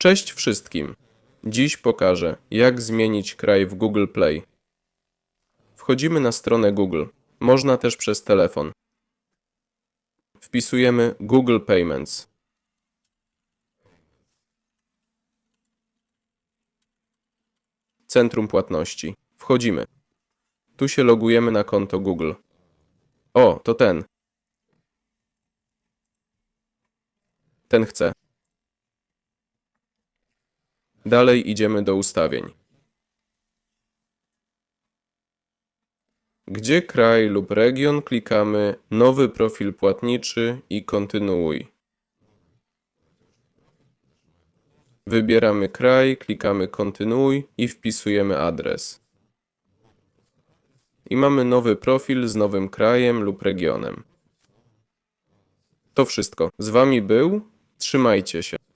Cześć wszystkim! Dziś pokażę, jak zmienić kraj w Google Play. Wchodzimy na stronę Google. Można też przez telefon. Wpisujemy Google Payments. Centrum płatności. Wchodzimy. Tu się logujemy na konto Google. O, to ten. Ten chce. Dalej idziemy do ustawień. Gdzie kraj lub region klikamy Nowy profil płatniczy i kontynuuj. Wybieramy kraj, klikamy kontynuuj i wpisujemy adres. I mamy nowy profil z nowym krajem lub regionem. To wszystko. Z Wami był. Trzymajcie się.